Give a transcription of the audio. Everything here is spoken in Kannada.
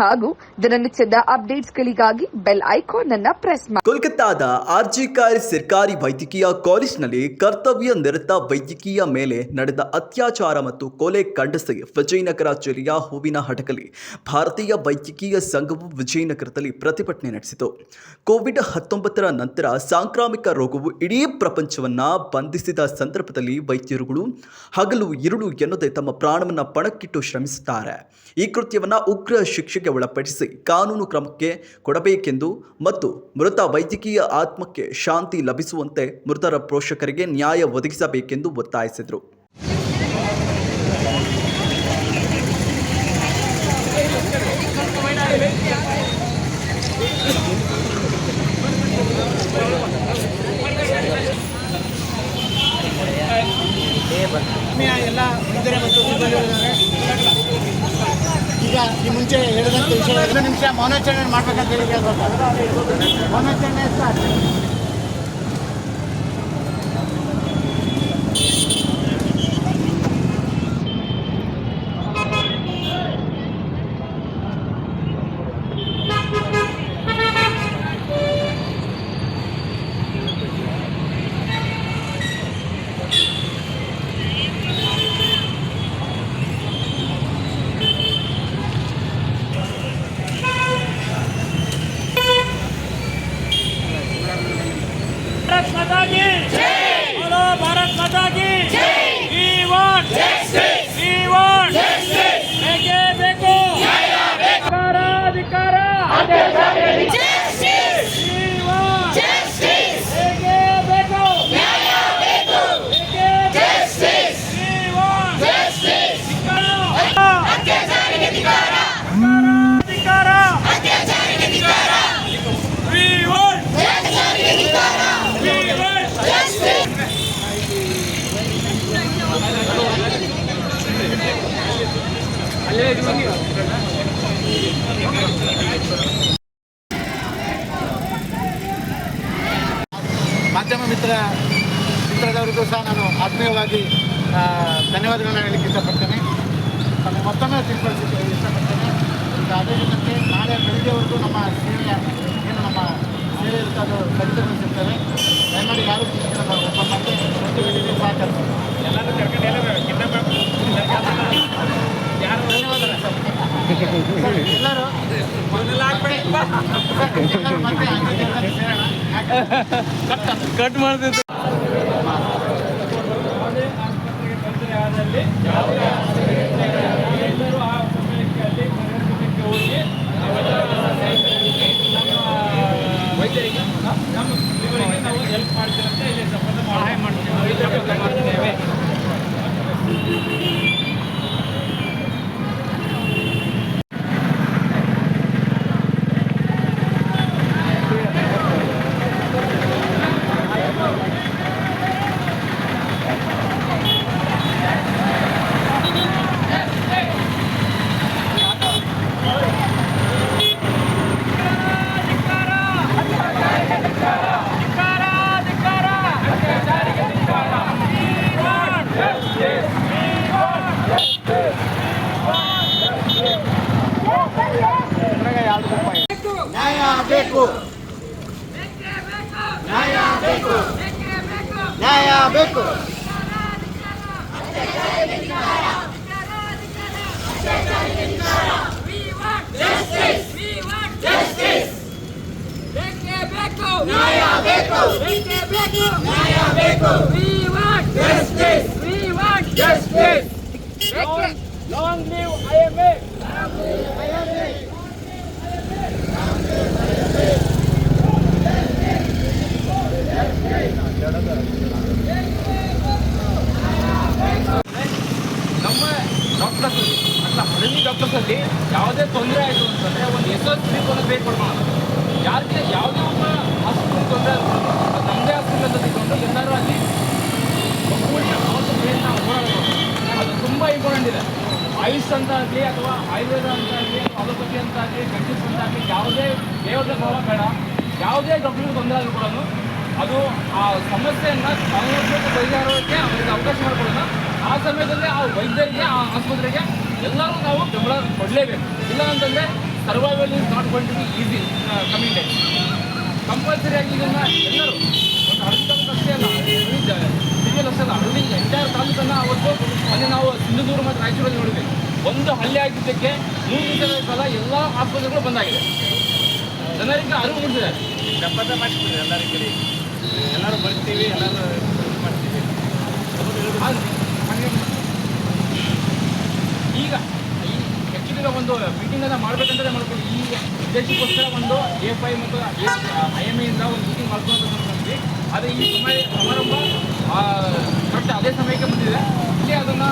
ಹಾಗೂ ದಿನನಿತ್ಯದ ಅಪ್ಡೇಟ್ಸ್ಗಳಿಗಾಗಿ ಬೆಲ್ ಐಕಾನ್ ಅನ್ನ ಪ್ರೆಸ್ ಮಾಡಿ ಕೋಲ್ಕತ್ತಾದ ಆರ್ಜಿಕಾರ್ ಸರ್ಕಾರಿ ವೈದ್ಯಕೀಯ ಕಾಲೇಜಿನಲ್ಲಿ ಕರ್ತವ್ಯ ನಿರತ ವೈದ್ಯಕೀಯ ಮೇಲೆ ನಡೆದ ಅತ್ಯಾಚಾರ ಮತ್ತು ಕೊಲೆ ಖಂಡಿಸಿ ವಿಜಯನಗರ ಜಿಲ್ಲೆಯ ಹೂವಿನ ಹಡಕಲಿ ಭಾರತೀಯ ವೈದ್ಯಕೀಯ ಸಂಘವು ವಿಜಯನಗರದಲ್ಲಿ ಪ್ರತಿಭಟನೆ ನಡೆಸಿತು. ಕೋವಿಡ್ ಹತ್ತೊಂಬತ್ತರ ನಂತರ ಸಾಂಕ್ರಾಮಿಕ ರೋಗವು ಇಡೀ ಪ್ರಪಂಚವನ್ನ ಬಂಧಿಸಿದ ಸಂದರ್ಭದಲ್ಲಿ ವೈದ್ಯರುಗಳು ಹಗಲು ಇರುಳು ಎನ್ನದೆ ತಮ್ಮ ಪ್ರಾಣವನ್ನು ಪಣಕ್ಕಿಟ್ಟು ಶ್ರಮಿಸುತ್ತಾರೆ. ಈ ಕೃತ್ಯವನ್ನು ಉಗ್ರ ಶಿಕ್ಷೆಗೆ ಒಳಪಡಿಸಿ ಕಾನೂನು ಕ್ರಮಕ್ಕೆ ಕೊಡಬೇಕೆಂದು ಮತ್ತು ಮೃತ ವೈದ್ಯಕೀಯ ಆತ್ಮಕ್ಕೆ ಶಾಂತಿ ಲಭಿಸುವಂತೆ ಮೃತರ ಪೋಷಕರಿಗೆ ನ್ಯಾಯ ಒದಗಿಸಬೇಕೆಂದು ಒತ್ತಾಯಿಸಿದರು ಆತ್ಮೀಯ ಎಲ್ಲ ವೈದ್ಯರೇ ಮತ್ತು ಸಿಬ್ಬಂದಿಗಳಿದ್ದಾರೆ ಈಗ ಈ ಮುಂಚೆ ಹೇಳಿದಂಥ ವಿಷಯ ಎರಡು ನಿಮಿಷ ಮೌನಾಚರಣೆ ಮಾಡ್ಬೇಕಂತ ಹೇಳಿ ಕೇಳ್ಬೇಕು ಮೌನಾಚರಣೆ माता की बोलो भारत माता की वी वांट वी वांट बेके बेको अधिकारा अधिकारा ಮಿತ್ರ, ಮಿತ್ರದವರಿಗೂ ಸಹ ನಾನು ಆತ್ಮೀಯವಾಗಿ ಧನ್ಯವಾದಗಳನ್ನು ಹೇಳಲಿಕ್ಕೆ ಇಷ್ಟಪಡ್ತೇನೆ. ಮತ್ತೊಮ್ಮೆ ತಿಳ್ಕೊಳ್ಳಿಕ್ಕೆ ಇಷ್ಟಪಡ್ತೇನೆ. ಅದೇ ರೀತಿ ನಾಳೆ ಬೆಳಿಗ್ಗೆವರೆಗೂ ನಮ್ಮ ಸೇವೆಯ ಏನು ನಮ್ಮ ಸೇವೆ ಇರುತ್ತೆ ಅದು ಖಂಡಿತಗೊಳಿಸಿರ್ತೇವೆ ದಯಮಾಡಿ ಯಾರು ಮಾಡಿ ಪ್ರತಿಭಟನೆಗೆ ಸಹಕರಿಸಿ ಧನ್ಯವಾದಗಳು ಸರ್. ಸರ್, ಎಲ್ಲರೂ ಸರ್, ಎಲ್ಲರೂ ಮತ್ತೆ ಅಂಗಡಿಯಲ್ಲಿ ಸೇರೋಣ. ಯಾಕೆ? ಕಟ್ ಮಾಡ್ತಿದ್ದೆ ಎಲ್ಲರೂ ಆ ಸಮಯಕ್ಕೆ ಅಲ್ಲಿ ಹೋಗಿ ವೈದ್ಯರಿಗೆ ನಮ್ಮ ಇವರಿಗೆ ನಾವು ಹೆಲ್ಪ್ ಮಾಡ್ತೀವಿ ಅಂತ ಇಲ್ಲಿ ಸಂಬಂಧ ಸಹಾಯ ಮಾಡ್ತೀವಿ. ನ್ಯಾಯ ಬೇಕು ನ್ಯಾಯ ಬೇಕು ಬೇಕೇ ಬೇಕು ನ್ಯಾಯ ಬೇಕು we want justice we want justice ಬೇಕೇ long live I am a ನಮ್ಮ ಡಾಕ್ಟರ್ಸ್ ಅಲ್ಲ ಹಳ್ಳಿ ಡಾಕ್ಟರ್ಸ್ ಅಲ್ಲಿ ಯಾವುದೇ ತೊಂದರೆ ಆಯಿತು ಅಂತಂದ್ರೆ ಒಂದು ಎಸ್ ಎಲ್ ಸಿ ಒಂದು ಕೊಡ್ಬೋಣ ಯಾರಿಗೆ ಯಾವುದೇ ಒಬ್ಬ ಹಾಸ್ಪಿಟಲ್ ತೊಂದರೆ ನಮ್ಮದೇ ಹಾಸ್ಪಿಟಲ್ ಅಂತ ತಿಳ್ಕೊಂಡು ಎಲ್ಲರೂ ಅಲ್ಲಿ ಒಗ್ಗೂಡಿ ಅವತ್ತು ಅದು ತುಂಬ ಇಂಪಾರ್ಟೆಂಟ್ ಇದೆ ಆಯುಷ್ ಅಂತ ಆಗಲಿ ಅಥವಾ ಆಯುರ್ವೇದ ಅಂತ ಆಗಲಿ ಅಲೋಪತಿ ಅಂತ ಆಗಲಿ ಗಂಟಿಸ್ ಅಂತ ಆಗಲಿ ಯಾವುದೇ ದೇವತೆ ಭಾವ ಬೇಡ ಯಾವುದೇ ಡಾಕ್ಟರ್ಗೆ ತೊಂದರೆ ಆದರೂ ಕೂಡ ಅದು ಆ ಸಮಸ್ಯೆಯನ್ನು ಕಾನೂನು ಪರಿಹಾರಕ್ಕೆ ಅವರಿಗೆ ಅವಕಾಶ ಮಾಡಿಕೊಡೋಣ. ಆ ಸಮಯದಲ್ಲಿ ಆ ವೈದ್ಯರಿಗೆ, ಆ ಆಸ್ಪತ್ರೆಗೆ ಎಲ್ಲರೂ ನಾವು ಬೆಂಬಲ ಕೊಡಲೇಬೇಕು. ಇಲ್ಲ ಅಂತಂದರೆ survival is not going to be easy coming day compulsory ಆಗಿ ಇದನ್ನು ಎಲ್ಲರೂ ಒಂದು ಹಳ್ಳಿ ಅಷ್ಟೇ ಅಲ್ಲ ನಾವು ಒಂದು ಹಳ್ಳಿ ಆಗಿದ್ದಕ್ಕೆ ಮೂರು ದಿನಗಳ ಕಾಲ ಎಲ್ಲ ಆಸ್ಪತ್ರೆಗಳು ಬಂದಾಗಿದೆ ಜನರಿಗೆ ಅರಿವು ಮೂಡಿದೆ ಶಪಥ ಮಾಡಿಸ್ಬಿಡ್ರಿ ಎಲ್ಲರಿಗೂ ಬರ್ತೀವಿ ಎಲ್ಲರೂ ಇದು ಮಾಡ್ತೀವಿ ಈಗ ಈ ಹೆಚ್ಚಿನ ಒಂದು ಮೀಟಿಂಗನ್ನು ಮಾಡಬೇಕಂತಲೇ ಮಾಡ್ಕೊಂಡು ಈ ಉದ್ದೇಶಕ್ಕೋಸ್ಕರ ಒಂದು ಎ ಫೈ ಮತ್ತು ಐ ಎಂ ಎಯಿಂದ ಒಂದು ಮೀಟಿಂಗ್ ಮಾಡ್ಕೊಂಡು ಆದರೆ ಈ ಸಮಯ ಸಮಾರಂಭ ಕರೆಕ್ಟ್ ಅದೇ ಸಮಯಕ್ಕೆ ಬಂದಿದೆ. ಇಲ್ಲಿ ಅದನ್ನು